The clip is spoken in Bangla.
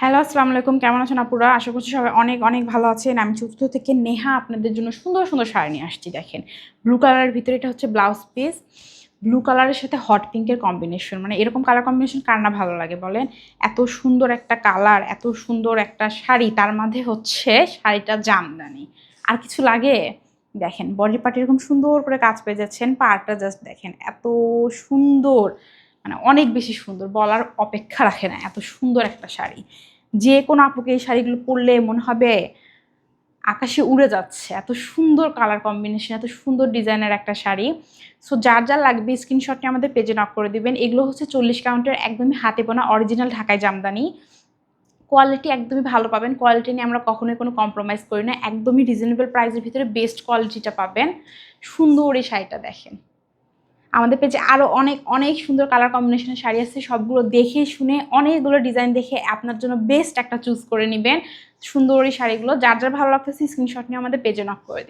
হ্যালো, আসসালামু আলাইকুম। কেমন আছেন আপুরা? আশা করছি সবাই অনেক অনেক ভালো আছেন। আমি চতুর্থ থেকে নেহা আপনাদের জন্য সুন্দর সুন্দর শাড়ি নিয়ে আসছি, দেখেন। ব্লু কালারের ভিতরে এটা হচ্ছে ব্লাউজ পিস ব্লু কালারের সাথে হট পিঙ্কের কম্বিনেশন মানে এরকম কালার কম্বিনেশন কার না ভালো লাগে বলেন? এত সুন্দর একটা কালার এত সুন্দর একটা শাড়ি, তার মধ্যে হচ্ছে শাড়িটা জামদানি। আর কিছু লাগে? দেখেন বডি পার্ট এরকম সুন্দর করে কাজ পেয়ে যাচ্ছেন। পাড়টা জাস্ট দেখেন, এত সুন্দর। মানে অনেক বেশি সুন্দর, বলার অপেক্ষা রাখে না, এত সুন্দর একটা শাড়ি। যে কোনো আপুকে এই শাড়িগুলো পরলে মনে হবে আকাশে উড়ে যাচ্ছে, এত সুন্দর কালার কম্বিনেশন এত সুন্দর ডিজাইনের একটা শাড়ি। সো যার যার লাগবে স্ক্রিনশটটি আমাদের পেজে নক করে দিবেন। এগুলো হচ্ছে চল্লিশ কাউন্টের একদমই হাতে বোনা অরিজিনাল ঢাকায় জামদানি। কোয়ালিটি একদমই ভালো পাবেন কোয়ালিটি নিয়ে আমরা কখনোই কোনো কম্প্রোমাইজ করি না, একদমই রিজনেবল প্রাইসের ভিতরে বেস্ট কোয়ালিটিটা পাবেন। সুন্দর এই শাড়িটা দেখেন। আমাদের পেজে আরও অনেক অনেক সুন্দর কালার কম্বিনেশনের শাড়ি আছে। সবগুলো দেখে শুনে অনেকগুলো ডিজাইন দেখে আপনার জন্য বেস্ট একটা চুজ করে নেবেন। সুন্দর এই শাড়িগুলো। যার যার ভালো লাগতেছে স্ক্রিনশট নিয়ে আমাদের পেজে নক করে